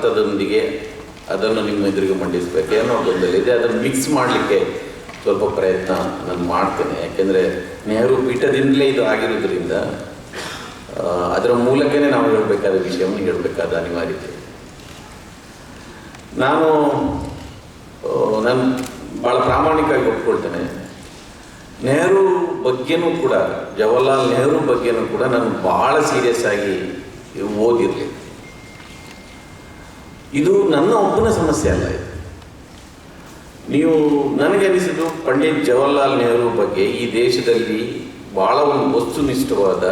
ಅರ್ಥದೊಂದಿಗೆ ಅದನ್ನು ನಿಮ್ಮ ಎದುರಿಗೆ ಮಂಡಿಸಬೇಕು. ಏನೋ ಗೊಂದಲ ಇದೆ. ಅದನ್ನು ಮಿಕ್ಸ್ ಮಾಡಲಿಕ್ಕೆ ಸ್ವಲ್ಪ ಪ್ರಯತ್ನ ನಾನು ಮಾಡ್ತೇನೆ. ಯಾಕೆಂದರೆ ನೆಹರು ಪೀಠದಿಂದಲೇ ಇದು ಆಗಿರೋದ್ರಿಂದ ಅದರ ಮೂಲಕನೇ ನಾವು ಹೇಳಬೇಕಾದ ವಿಷಯವನ್ನು ಹೇಳಬೇಕಾದ ಅನಿವಾರ್ಯತೆ. ನಾನು ನಾನು ಭಾಳ ಪ್ರಾಮಾಣಿಕವಾಗಿ ಒಪ್ಕೊಳ್ತೇನೆ. ನೆಹರು ಬಗ್ಗೆನೂ ಕೂಡ, ಜವಾಹರ್ಲಾಲ್ ನೆಹರು ಬಗ್ಗೆನೂ ಕೂಡ ನಾನು ಭಾಳ ಸೀರಿಯಸ್ ಆಗಿ ಓದಿರಲಿ. ಇದು ನನ್ನ ಒಬ್ಬನ ಸಮಸ್ಯೆ ಅಲ್ಲ ಇದು. ನೀವು ನನಗೆ ಅನಿಸಿದ್ದು ಪಂಡಿತ್ ಜವಾಹರ್ಲಾಲ್ ನೆಹರು ಬಗ್ಗೆ ಈ ದೇಶದಲ್ಲಿ ಬಹಳ ಒಂದು ವಸ್ತುನಿಷ್ಠವಾದ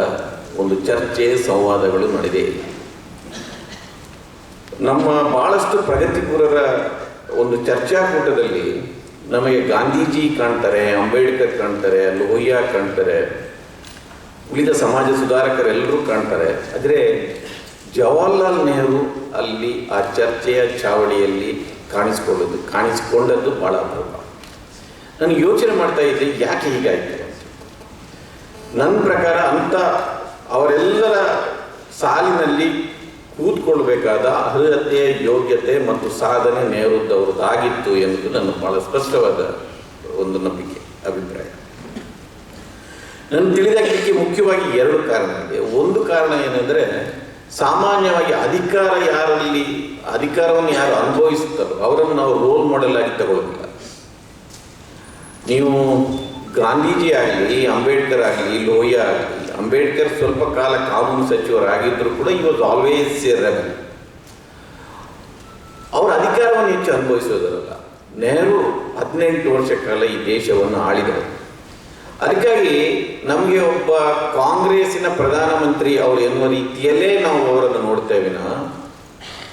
ಒಂದು ಚರ್ಚೆ, ಸಂವಾದಗಳು ನಡೆದೇ ಇಲ್ಲ. ನಮ್ಮ ಬಹಳಷ್ಟು ಪ್ರಗತಿಪೂರರ ಒಂದು ಚರ್ಚಾಕೂಟದಲ್ಲಿ ನಮಗೆ ಗಾಂಧೀಜಿ ಕಾಣ್ತಾರೆ, ಅಂಬೇಡ್ಕರ್ ಕಾಣ್ತಾರೆ, ಲೋಹಿಯಾ ಕಾಣ್ತಾರೆ, ಉಳಿದ ಸಮಾಜ ಸುಧಾರಕರೆಲ್ಲರೂ ಕಾಣ್ತಾರೆ. ಆದರೆ ಜವಾಹರ್ಲಾಲ್ ನೆಹರು ಅಲ್ಲಿ ಆ ಚರ್ಚೆಯ ಚಾವಡಿಯಲ್ಲಿ ಕಾಣಿಸ್ಕೊಳ್ಳೋದು, ಕಾಣಿಸ್ಕೊಂಡದ್ದು ಭಾಳ ಅಪರೂಪ. ನಾನು ಯೋಚನೆ ಮಾಡ್ತಾ ಇದ್ದೆ, ಯಾಕೆ ಹೀಗಾಯಿತು ನನ್ನ ಪ್ರಕಾರ ಅಂತ ಅವರೆಲ್ಲರ ಸಾಲಿನಲ್ಲಿ ಕೂತ್ಕೊಳ್ಬೇಕಾದ ಅರ್ಹತೆ ಯೋಗ್ಯತೆ ಮತ್ತು ಸಾಧನೆ ನೆಹರುದ್ದವ್ರದ್ದಾಗಿತ್ತು ಎಂಬುದು ನನ್ನ ಬಹಳ ಸ್ಪಷ್ಟವಾದ ಒಂದು ನಂಬಿಕೆ, ಅಭಿಪ್ರಾಯ. ನನ್ನ ತಿಳಿದಾಗಲಿಕ್ಕೆ ಮುಖ್ಯವಾಗಿ ಎರಡು ಕಾರಣ ಇದೆ. ಒಂದು ಕಾರಣ ಏನಂದರೆ ಸಾಮಾನ್ಯವಾಗಿ ಅಧಿಕಾರ ಯಾರಲ್ಲಿ ಅಧಿಕಾರವನ್ನು ಯಾರು ಅನುಭವಿಸುತ್ತಾರೋ ಅವರನ್ನು ನಾವು ರೋಲ್ ಮಾಡೆಲ್ ಆಗಿ ತಗೊಳ್ಳೋದಿಲ್ಲ ನೀವು ಗಾಂಧೀಜಿ ಆಗಲಿ, ಅಂಬೇಡ್ಕರ್ ಆಗಲಿ, ಲೋಹಿಯಾ ಆಗಲಿ, ಅಂಬೇಡ್ಕರ್ ಸ್ವಲ್ಪ ಕಾಲ ಕಾನೂನು ಸಚಿವರಾಗಿದ್ದರೂ ಕೂಡ ಈ ವಾಸ್ ಆಲ್ವೇಸ್ ಎ ರೆಬಲ್ ಅವರ ಅಧಿಕಾರವನ್ನು ಹೆಚ್ಚು ಅನುಭವಿಸೋದರಲ್ಲ ನೆಹರು ಹದಿನೆಂಟು ವರ್ಷ ಕಾಲ ಈ ದೇಶವನ್ನು ಆಳಿದರು ಅದಕ್ಕಾಗಿ ನಮಗೆ ಒಬ್ಬ ಕಾಂಗ್ರೆಸ್ಸಿನ ಪ್ರಧಾನಮಂತ್ರಿ ಅವರು ಎನ್ನುವ ರೀತಿಯಲ್ಲೇ ನಾವು ಅವರನ್ನು ನೋಡ್ತೇವೆ ವಿನಃ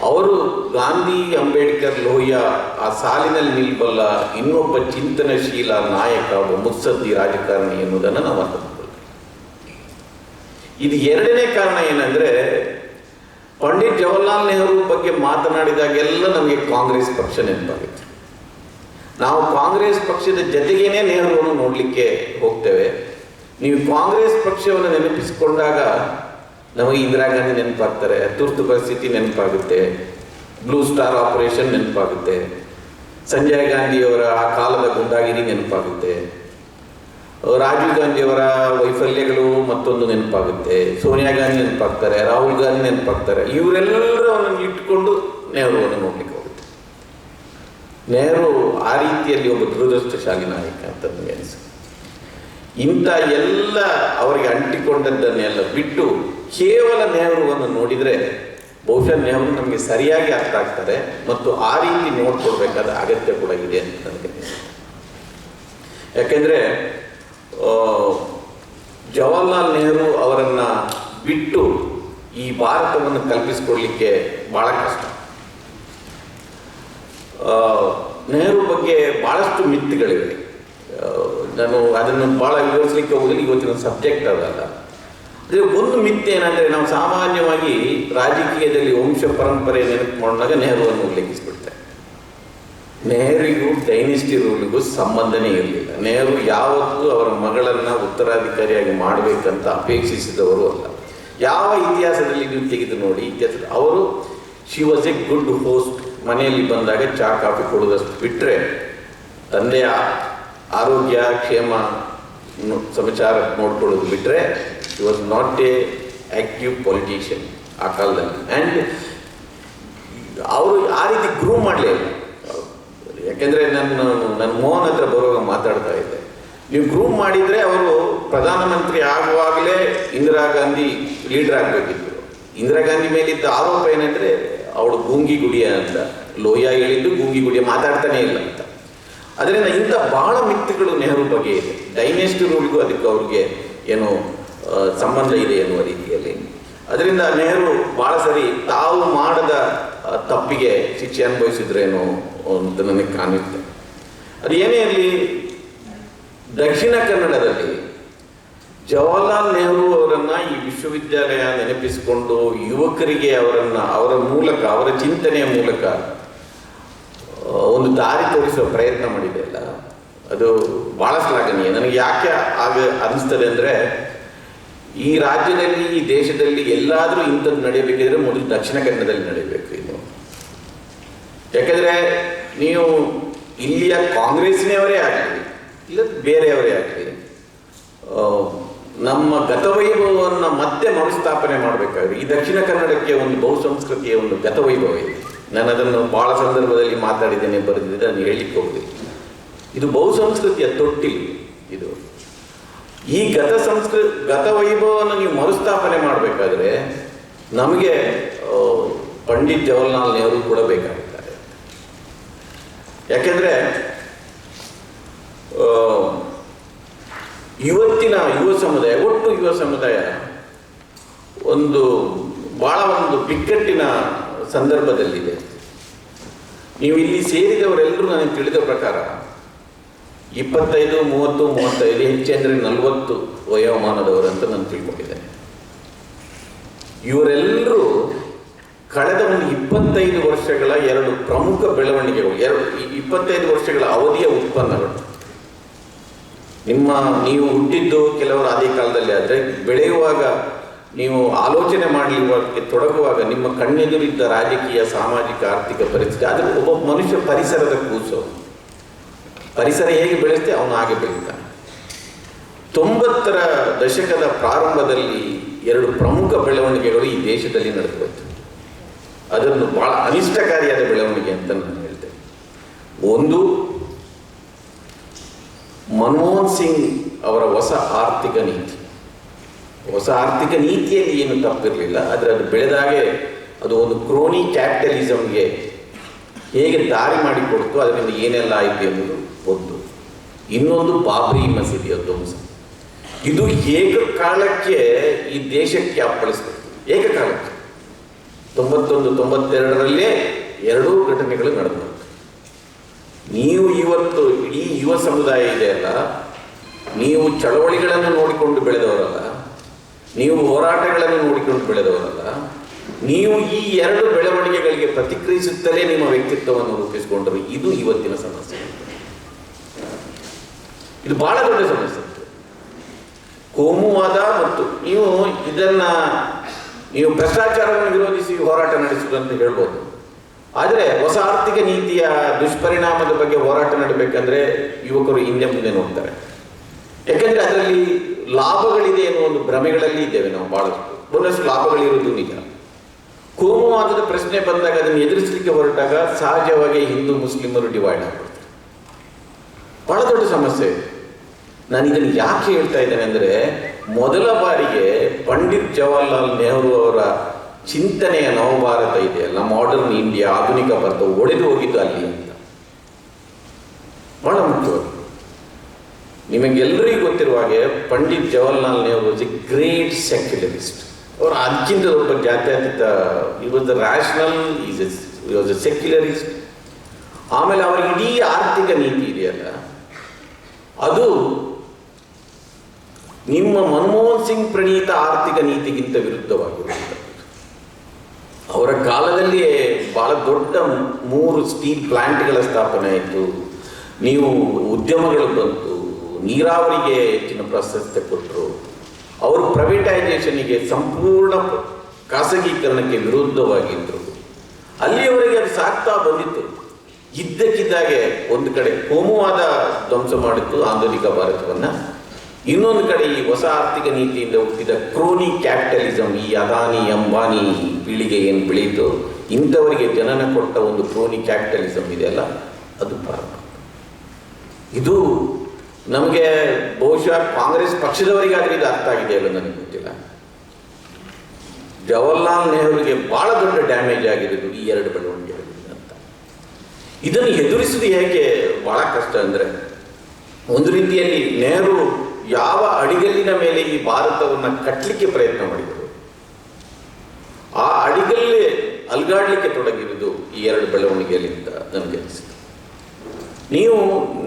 ಅವರು ಗಾಂಧಿ, ಅಂಬೇಡ್ಕರ್, ಲೋಹಿಯಾ ಆ ಸಾಲಿನಲ್ಲಿ ನಿಲ್ಬಲ್ಲ ಇನ್ನೊಬ್ಬ ಚಿಂತನಶೀಲ ನಾಯಕ, ಒಬ್ಬ ಮುತ್ಸದ್ದಿ ರಾಜಕಾರಣಿ ಎನ್ನುವುದನ್ನು ನಾವು ಅರ್ಥ ಇದು ಎರಡನೇ ಕಾರಣ ಏನಂದ್ರೆ, ಪಂಡಿತ್ ಜವಾಹರ್ಲಾಲ್ ನೆಹರು ಬಗ್ಗೆ ಮಾತನಾಡಿದಾಗೆಲ್ಲ ನಮಗೆ ಕಾಂಗ್ರೆಸ್ ಪಕ್ಷ ನೆನಪಾಗುತ್ತೆ. ನಾವು ಕಾಂಗ್ರೆಸ್ ಪಕ್ಷದ ಜತೆಗೇನೆ ನೆಹರುವನ್ನು ನೋಡಲಿಕ್ಕೆ ಹೋಗ್ತೇವೆ. ನೀವು ಕಾಂಗ್ರೆಸ್ ಪಕ್ಷವನ್ನು ನೆನಪಿಸಿಕೊಂಡಾಗ ನಮಗೆ ಇಂದಿರಾ ಗಾಂಧಿ ನೆನಪಾಗ್ತಾರೆ, ತುರ್ತು ಪರಿಸ್ಥಿತಿ ನೆನಪಾಗುತ್ತೆ, ಬ್ಲೂ ಸ್ಟಾರ್ ಆಪರೇಷನ್ ನೆನಪಾಗುತ್ತೆ, ಸಂಜಯ್ ಗಾಂಧಿಯವರ ಆ ಕಾಲದ ಗುಂಡಾಗಿರಿ ನೆನಪಾಗುತ್ತೆ, ರಾಜೀವ್ ಗಾಂಧಿಯವರ ವೈಫಲ್ಯಗಳು ಮತ್ತೊಂದು ನೆನಪಾಗುತ್ತೆ, ಸೋನಿಯಾ ಗಾಂಧಿ ನೆನಪಾಗ್ತಾರೆ, ರಾಹುಲ್ ಗಾಂಧಿ ನೆನಪಾಗ್ತಾರೆ, ಇವರೆಲ್ಲರನ್ನು ಇಟ್ಕೊಂಡು ನೆಹರುವನ್ನು ನೋಡ್ಲಿಕ್ಕೆ ನೆಹರು ಆ ರೀತಿಯಲ್ಲಿ ಒಬ್ಬ ದುರದೃಷ್ಟಶಾಲಿ ನಾಯಕ ಅಂತ ನನಗೆ ಅನಿಸುತ್ತೆ. ಇಂಥ ಎಲ್ಲ ಅವರಿಗೆ ಅಂಟಿಕೊಂಡದ್ದನ್ನೆಲ್ಲ ಬಿಟ್ಟು ಕೇವಲ ನೆಹರುವನ್ನು ನೋಡಿದರೆ ಬಹುಶಃ ನೆಹರು ನಮಗೆ ಸರಿಯಾಗಿ ಅರ್ಥ ಆಗ್ತಾರೆ ಮತ್ತು ಆ ರೀತಿ ನೋಡ್ಕೊಳ್ಬೇಕಾದ ಅಗತ್ಯ ಕೂಡ ಇದೆ ಅಂತ ನನಗೆ ಯಾಕೆಂದರೆ ಜವಾಹರ್ಲಾಲ್ ನೆಹರು ಅವರನ್ನು ಬಿಟ್ಟು ಈ ಭಾರತವನ್ನು ಕಲ್ಪಿಸಿಕೊಳ್ಳಿಕ್ಕೆ ಭಾಳ ಕಷ್ಟ. ನೆಹರು ಬಗ್ಗೆ ಭಾಳಷ್ಟು ಮಿತ್ತುಗಳಿವೆ ನಾನು ಅದನ್ನು ಭಾಳ ವಿವರಿಸಲಿಕ್ಕೆ ಹೋಗಲಿ ಇವತ್ತಿನ ಸಬ್ಜೆಕ್ಟ್ ಅದಲ್ಲ. ಆದರೆ ಒಂದು ಮಿತ್ ಏನಂದರೆ ನಾವು ಸಾಮಾನ್ಯವಾಗಿ ರಾಜಕೀಯದಲ್ಲಿ ವಂಶ ಪರಂಪರೆ ನೆನಪು ಮಾಡಿದಾಗ ನೆಹರುವನ್ನು ಉಲ್ಲೇಖಿಸ್ಬಿಡ್ತಾರೆ ನೆಹರಿಗೂ ಡೈನಿಸ್ಟಿ ರೂಲಿಗೂ ಸಂಬಂಧನೇ ಇರಲಿಲ್ಲ. ನೆಹರು ಯಾವತ್ತೂ ಅವರ ಮಗಳನ್ನು ಉತ್ತರಾಧಿಕಾರಿಯಾಗಿ ಮಾಡಬೇಕಂತ ಅಪೇಕ್ಷಿಸಿದವರು ಅಲ್ಲ. ಯಾವ ಇತಿಹಾಸದಲ್ಲಿ ನೀವು ತೆಗೆದು ನೋಡಿ ಇತಿಹಾಸ ಅವರು she was a good host ಮನೆಯಲ್ಲಿ ಬಂದಾಗ ಚಹಾ, ಕಾಫಿ ಕೊಡೋದಷ್ಟು ಬಿಟ್ಟರೆ ತಂದೆಯ ಆರೋಗ್ಯ, ಕ್ಷೇಮ ಸಮಾಚಾರ ನೋಡ್ಕೊಳ್ಳೋದು ಬಿಟ್ಟರೆ he was not a active politician ಆ ಕಾಲದಲ್ಲಿ. ಆ್ಯಂಡ್ ಅವರು ಆ ರೀತಿ ಗ್ರೂ ಮಾಡಲೇ ಯಾಕೆಂದರೆ ನನ್ನ ನನ್ನ ಮೋಹನ್ ಹತ್ರ ಬರುವಾಗ ಮಾತಾಡ್ತಾ ಇದ್ದೆ. ನೀವು ಗ್ರೂ ಮಾಡಿದರೆ ಅವರು ಪ್ರಧಾನಮಂತ್ರಿ ಆಗುವಾಗಲೇ ಇಂದಿರಾ ಗಾಂಧಿ ಲೀಡರ್ ಆಗಬೇಕಿತ್ತು. ಇಂದಿರಾ ಗಾಂಧಿ ಮೇಲಿದ್ದ ಆರೋಪ ಏನಂದರೆ ಅವಳು ಗೂಂಗಿ ಗುಡಿಯ ಅಂತ ಲೋಯ ಹೇಳಿದ್ದು ಗೂಂಗಿ ಗುಡಿಯ ಮಾತಾಡ್ತಾನೆ ಇಲ್ಲ ಅಂತ. ಅದರಿಂದ ಇಂಥ ಬಹಳ ಮಿತ್ತುಗಳು ನೆಹರು ಬಗ್ಗೆ ಇದೆ. ಡೈನೆಸ್ಟಿ ಅದಕ್ಕೆ ಅವ್ರಿಗೆ ಏನೋ ಸಂಬಂಧ ಇದೆ ಎನ್ನುವ ರೀತಿಯಲ್ಲಿ. ಅದರಿಂದ ನೆಹರು ಬಹಳ ಸರಿ ತಾವು ಮಾಡದ ತಪ್ಪಿಗೆ ಶಿಕ್ಷೆ ಅನುಭವಿಸಿದ್ರೇನೋ ಅಂತ ನನಗೆ ಕಾಣುತ್ತೆ ಅದು ಏನೇ ಇರಲಿ, ದಕ್ಷಿಣ ಕನ್ನಡದಲ್ಲಿ ಜವಾಹರ್ಲಾಲ್ ನೆಹರು ಅವರನ್ನ ಈ ವಿಶ್ವವಿದ್ಯಾಲಯ ನೆನಪಿಸಿಕೊಂಡು ಯುವಕರಿಗೆ ಅವರನ್ನ, ಅವರ ಮೂಲಕ, ಅವರ ಚಿಂತನೆಯ ಮೂಲಕ ಒಂದು ದಾರಿ ತೋರಿಸುವ ಪ್ರಯತ್ನ ಮಾಡಿದೆ ಅಲ್ಲ. ಅದು ಬಹಳ ಶ್ಲಾಘನೀಯ ನನಗೆ ಯಾಕೆ ಆಗ ಅನಿಸ್ತದೆ ಅಂದರೆ, ಈ ರಾಜ್ಯದಲ್ಲಿ, ಈ ದೇಶದಲ್ಲಿ ಎಲ್ಲಾದರೂ ಇಂಥದ್ದು ನಡೆಯಬೇಕಿದ್ರೆ ಮೊದಲು ದಕ್ಷಿಣ ಕನ್ನಡದಲ್ಲಿ ನಡೆಯಬೇಕು ಇನ್ನು. ಯಾಕಂದರೆ, ನೀವು ಇಲ್ಲಿಯ ಕಾಂಗ್ರೆಸ್ಸಿನವರೇ ಆಗಲಿ ಇಲ್ಲ ಬೇರೆಯವರೇ ಆಗಲಿ ನಮ್ಮ ಗತವೈಭವವನ್ನು ಮತ್ತೆ ಮರುಸ್ಥಾಪನೆ ಮಾಡಬೇಕಾದ್ರೆ ಈ ದಕ್ಷಿಣ ಕನ್ನಡಕ್ಕೆ ಒಂದು ಬಹುಸಂಸ್ಕೃತಿಯ ಒಂದು ಗತವೈಭವ ಇದೆ. ನಾನು ಅದನ್ನು ಬಹಳ ಸಂದರ್ಭದಲ್ಲಿ ಮಾತಾಡಿದ್ದೇನೆ ಬರೆದಿದ್ದೆ ನಾನು ಹೇಳಲಿಕ್ಕೆ ಹೋಗಿದೆ ಇದು ಬಹುಸಂಸ್ಕೃತಿಯ ತೊಟ್ಟಿಲು ಇದು. ಈ ಗತ ಸಂಸ್ಕೃ ಗತ ವೈಭವವನ್ನು ನೀವು ಮರುಸ್ಥಾಪನೆ ಮಾಡಬೇಕಾದ್ರೆ ನಮಗೆ ಪಂಡಿತ್ ಜವಾಹರ್ಲಾಲ್ ನೆಹರು ಕೂಡ ಬೇಕಾಗುತ್ತಾರೆ ಯಾಕೆಂದರೆ ಇವತ್ತಿನ ಯುವ ಸಮುದಾಯ, ಒಟ್ಟು ಯುವ ಸಮುದಾಯ ಒಂದು ಬಹಳ ಒಂದು ಬಿಕ್ಕಟ್ಟಿನ ಸಂದರ್ಭದಲ್ಲಿದೆ. ನೀವು ಇಲ್ಲಿ ಸೇರಿದವರೆಲ್ಲರೂ ನನಗೆ ತಿಳಿದ ಪ್ರಕಾರ ಇಪ್ಪತ್ತೈದು, ಮೂವತ್ತು, ಮೂವತ್ತೈದು ಹೆಚ್ಚೆಂದರೆ ನಲವತ್ತು ವಯೋಮಾನದವರು ಅಂತ ನಾನು ತಿಳ್ಕೊಂಡಿದ್ದೇನೆ. ಇವರೆಲ್ಲರೂ ಕಳೆದ ಒಂದು ಇಪ್ಪತ್ತೈದು ವರ್ಷಗಳ ಎರಡು ಪ್ರಮುಖ ಬೆಳವಣಿಗೆಗಳು, ಎರಡು ಇಪ್ಪತ್ತೈದು ವರ್ಷಗಳ ಅವಧಿಯ ಉತ್ಪನ್ನಗಳು. ನಿಮ್ಮ, ನೀವು ಹುಟ್ಟಿದ್ದು ಕೆಲವರು ಅದೇ ಕಾಲದಲ್ಲಿ ಆದರೆ, ಬೆಳೆಯುವಾಗ ನೀವು ಆಲೋಚನೆ ಮಾಡಲಿಕ್ಕೆ ತೊಡಗುವಾಗ ನಿಮ್ಮ ಕಣ್ಣೆದುರಿದ್ದ ರಾಜಕೀಯ, ಸಾಮಾಜಿಕ, ಆರ್ಥಿಕ ಪರಿಸ್ಥಿತಿ, ಆದರೆ ಒಬ್ಬ ಮನುಷ್ಯ ಪರಿಸರದ ಕೂಸು. ಪರಿಸರ ಹೇಗೆ ಬೆಳೆಸ್ತೆ ಅವನು ಹಾಗೆ ಬೆಳೀತಾನೆ ತೊಂಬತ್ತರ ದಶಕದ ಪ್ರಾರಂಭದಲ್ಲಿ ಎರಡು ಪ್ರಮುಖ ಬೆಳವಣಿಗೆಗಳು ಈ ದೇಶದಲ್ಲಿ ನಡೆದುಹೋಯ್ತು ಅದನ್ನು ಬಹಳ ಅನಿಷ್ಟಕಾರಿಯಾದ ಬೆಳವಣಿಗೆ ಅಂತ ನಾನು ಹೇಳ್ತೇನೆ. ಒಂದು ಮನಮೋಹನ್ ಸಿಂಗ್ ಅವರ ಹೊಸ ಆರ್ಥಿಕ ನೀತಿ. ಹೊಸ ಆರ್ಥಿಕ ನೀತಿಯಲ್ಲಿ ಏನು ತಪ್ಪಿರಲಿಲ್ಲ, ಆದರೆ ಅದು ಬೆಳೆದಾಗೆ ಅದು ಒಂದು ಕ್ರೋನಿ ಕ್ಯಾಪಿಟಲಿಸಮ್ಗೆ ಹೇಗೆ ದಾರಿ ಮಾಡಿಕೊಡ್ತು ಅದರಿಂದ ಏನೆಲ್ಲ ಆಯಿತು ಎಂಬುದು ಒಂದು. ಇನ್ನೊಂದು ಬಾಬ್ರಿ ಮಸೀದಿ ಧ್ವಂಸ. ಇದು ಏಕಕಾಲಕ್ಕೆ ಈ ದೇಶಕ್ಕೆ ಅಪ್ಪಳಿಸ್ತು ಏಕಕಾಲಕ್ಕೆ. ತೊಂಬತ್ತೊಂದು, ತೊಂಬತ್ತೆರಡರಲ್ಲೇ ಎರಡೂ ಘಟನೆಗಳು ನಡೆದವು. ನೀವು ಇವತ್ತು ಇಡೀ ಯುವ ಸಮುದಾಯ ಇದೆ ಅಲ್ಲ, ನೀವು ಚಳವಳಿಗಳನ್ನು ನೋಡಿಕೊಂಡು ಬೆಳೆದವರಲ್ಲ, ನೀವು ಹೋರಾಟಗಳನ್ನು ನೋಡಿಕೊಂಡು ಬೆಳೆದವರಲ್ಲ, ನೀವು ಈ ಎರಡು ಬೆಳವಣಿಗೆಗಳಿಗೆ ಪ್ರತಿಕ್ರಿಯಿಸುತ್ತಲೇ ನಿಮ್ಮ ವ್ಯಕ್ತಿತ್ವವನ್ನು ರೂಪಿಸಿಕೊಂಡರು. ಇದು ಇವತ್ತಿನ ಸಮಸ್ಯೆ. ಇದು ಬಹಳ ದೊಡ್ಡ ಸಮಸ್ಯೆ. ಕೋಮುವಾದ ಮತ್ತು ನೀವು ಇದನ್ನ, ನೀವು ಭ್ರಷ್ಟಾಚಾರವನ್ನು ವಿರೋಧಿಸಿ ಹೋರಾಟ ನಡೆಸುವುದು ಅಂತ ಹೇಳ್ಬೋದು. ಆದರೆ ಹೊಸ ಆರ್ಥಿಕ ನೀತಿಯ ದುಷ್ಪರಿಣಾಮದ ಬಗ್ಗೆ ಹೋರಾಟ ನಡಬೇಕಂದ್ರೆ ಯುವಕರು ಹಿಂದೆ ಮುಂದೆ ನೋಡ್ತಾರೆ. ಯಾಕೆಂದ್ರೆ ಅದರಲ್ಲಿ ಲಾಭಗಳಿದೆ ಎನ್ನುವ ಒಂದು ಭ್ರಮೆಗಳಲ್ಲಿ ಇದ್ದೇವೆ ನಾವು ಬಹಳಷ್ಟು. ಒಂದಷ್ಟು ಲಾಭಗಳಿರುವುದು ನಿಜ. ಕೋಮುವಾದದ ಪ್ರಶ್ನೆ ಬಂದಾಗ ಅದನ್ನು ಎದುರಿಸಲಿಕ್ಕೆ ಹೊರಟಾಗ ಸಹಜವಾಗಿ ಹಿಂದೂ ಮುಸ್ಲಿಮರು ಡಿವೈಡ್ ಆಗ್ಬಿಡ್ತಾರೆ. ಬಹಳ ದೊಡ್ಡ ಸಮಸ್ಯೆ ನಾನು ಇದನ್ನು ಯಾಕೆ ಹೇಳ್ತಾ ಇದ್ದೇನೆ ಅಂದರೆ ಮೊದಲ ಬಾರಿಗೆ ಪಂಡಿತ್ ಜವಾಹರ್ಲಾಲ್ ನೆಹರು ಅವರ ಚಿಂತನೆಯ ನವಭಾರತ ಇದೆಯಲ್ಲ ಮಾಡರ್ನ್ ಇಂಡಿಯಾ ಆಧುನಿಕ ಭಾರತ ಒಡೆದು ಹೋಗಿದ್ದು ಅಲ್ಲಿ ಅಂತ. ಬಹಳ ಮುಖ್ಯವಾಗಿ ನಿಮಗೆಲ್ಲರಿಗೂ ಗೊತ್ತಿರುವ ಹಾಗೆ Pandit Jawaharlal Nehru is great secularist ಅವರು ಅದಕ್ಕಿಂತ ಒಬ್ಬ ಜಾತ್ಯತೀತ he was rational is was a secularist ಆಮೇಲೆ ಅವರ ಇಡೀ ಆರ್ಥಿಕ ನೀತಿ ಇದೆಯಲ್ಲ, ಅದು ನಿಮ್ಮ ಮನಮೋಹನ್ ಸಿಂಗ್ ಪ್ರಣೀತ ಆರ್ಥಿಕ ನೀತಿಗಿಂತ ವಿರುದ್ಧವಾಗಿರುತ್ತದೆ ಅವರ ಕಾಲದಲ್ಲಿಯೇ ಬಹಳ ದೊಡ್ಡ ಮೂರು ಸ್ಟೀಲ್ ಪ್ಲಾಂಟ್ಗಳ ಸ್ಥಾಪನೆ ಆಯಿತು. ನೀವು ಉದ್ಯಮಗಳು ಬಂತು, ನೀರಾವರಿಗೆ ಹೆಚ್ಚಿನ ಪ್ರಾಶಸ್ತ್ಯ ಕೊಟ್ಟರು ಅವರು ಪ್ರೈವೇಟೈಸೇಷನ್ಗೆ ಸಂಪೂರ್ಣ ಖಾಸಗೀಕರಣಕ್ಕೆ ವಿರುದ್ಧವಾಗಿದ್ದರು ಅಲ್ಲಿಯವರೆಗೆ ಅದು ಸಾಕ್ತಾ ಬಂದಿತ್ತು. ಇದ್ದಕ್ಕಿದ್ದಾಗೆ ಒಂದು ಕಡೆ ಕೋಮುವಾದ ಧ್ವಂಸ ಮಾಡಿತ್ತು ಆಧುನಿಕ ಭಾರತವನ್ನು. ಇನ್ನೊಂದು ಕಡೆ ಈ ಹೊಸ ಆರ್ಥಿಕ ನೀತಿಯಿಂದ ಹುಟ್ಟಿದ ಕ್ರೋನಿ ಕ್ಯಾಪಿಟಲಿಸಮ್ ಈ ಅದಾನಿ, ಅಂಬಾನಿ ಪೀಳಿಗೆ ಏನು ಬೆಳೀತು ಇಂಥವರಿಗೆ ಜನನ ಕೊಟ್ಟ ಒಂದು ಕ್ರೋನಿ ಕ್ಯಾಪಿಟಲಿಸಮ್ ಇದೆಯಲ್ಲ ಅದು ಪ್ರಾರಂಭ ಇದು ನಮಗೆ ಬಹುಶಃ ಕಾಂಗ್ರೆಸ್ ಪಕ್ಷದವರಿಗಾದ್ರೆ ಇದು ಅರ್ಥ ಆಗಿದೆ ಅಲ್ಲ ನನಗೆ ಗೊತ್ತಿಲ್ಲ. ಜವಾಹರ್ಲಾಲ್ ನೆಹರುಗೆ ಬಹಳ ದೊಡ್ಡ ಡ್ಯಾಮೇಜ್ ಆಗಿರೋದು ಈ ಎರಡು ಬೆಳವಣಿಗೆಗಳಿಂದ ಅಂತ. ಇದನ್ನು ಎದುರಿಸುವುದು ಹೇಗೆ ಬಹಳ ಕಷ್ಟ ಅಂದರೆ, ಒಂದು ರೀತಿಯಲ್ಲಿ ನೆಹರು ಯಾವ ಅಡಿಗಲ್ಲಿನ ಮೇಲೆ ಈ ಭಾರತವನ್ನು ಕಟ್ಟಲಿಕ್ಕೆ ಪ್ರಯತ್ನ ಮಾಡಿದರು? ಆ ಅಡಿಗಲ್ಲೇ ಅಲ್ಗಾಡ್ಲಿಕ್ಕೆ ತೊಡಗಿರುವುದು ಈ ಎರಡು ಬೆಳವಣಿಗೆಯಲ್ಲಿ ಅಂತ ನನಗೆ ಅನಿಸಿತು. ನೀವು